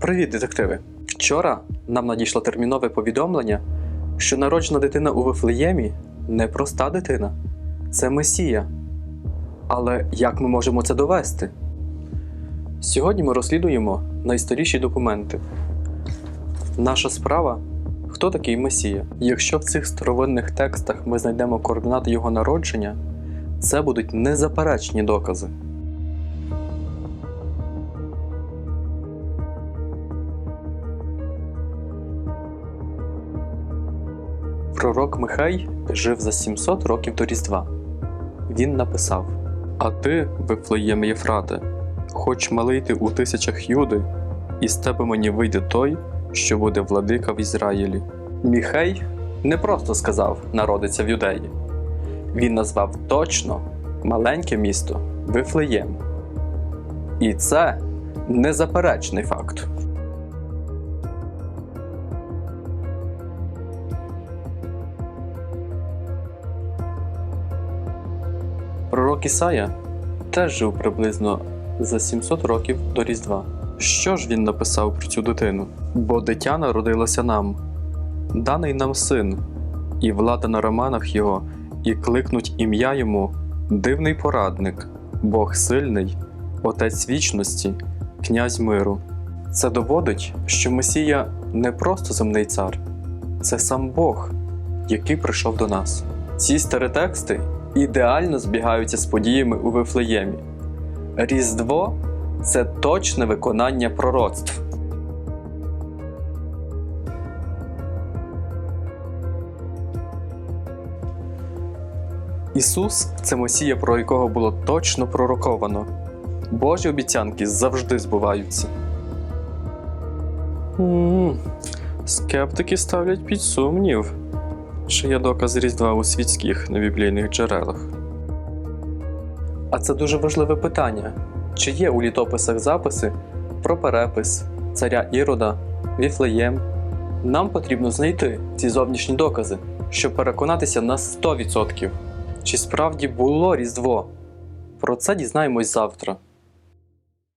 Привіт, детективи! Вчора нам надійшло термінове повідомлення, що народжена дитина у Вифлеємі не проста дитина, це Месія. Але як ми можемо це довести? Сьогодні ми розслідуємо найстаріші документи. Наша справа хто такий Месія? Якщо в цих старовинних текстах ми знайдемо координати його народження, це будуть незаперечні докази. Пророк Михай жив за 700 років до Різдва. Він написав: А ти, Вифлеєм Єфрате, хоч малий ти у тисячах юди, і з тебе мені вийде той, що буде владика в Ізраїлі. Міхей не просто сказав народиться в юдеї. Він назвав точно маленьке місто Вифлеєм. І це незаперечний факт. Пророк Ісая теж жив приблизно за 700 років до Різдва. Що ж він написав про цю дитину? Бо дитя народилося нам, даний нам син, і влада на романах його, і кликнуть ім'я йому дивний порадник, Бог сильний, Отець вічності, князь миру. Це доводить, що Месія не просто земний цар, це сам Бог, який прийшов до нас. Ці старі тексти ідеально збігаються з подіями у Вифлеємі. Різдво це точне виконання пророцтв. Ісус це Месія, про якого було точно пророковано. Божі обіцянки завжди збуваються. м Скептики ставлять під сумнів, що є доказ Різдва у світських небіблійних джерелах. А це дуже важливе питання: чи є у літописах записи про перепис царя Ірода, Віфлеєм? Нам потрібно знайти ці зовнішні докази, щоб переконатися на 100%, чи справді було Різдво. Про це дізнаємось завтра.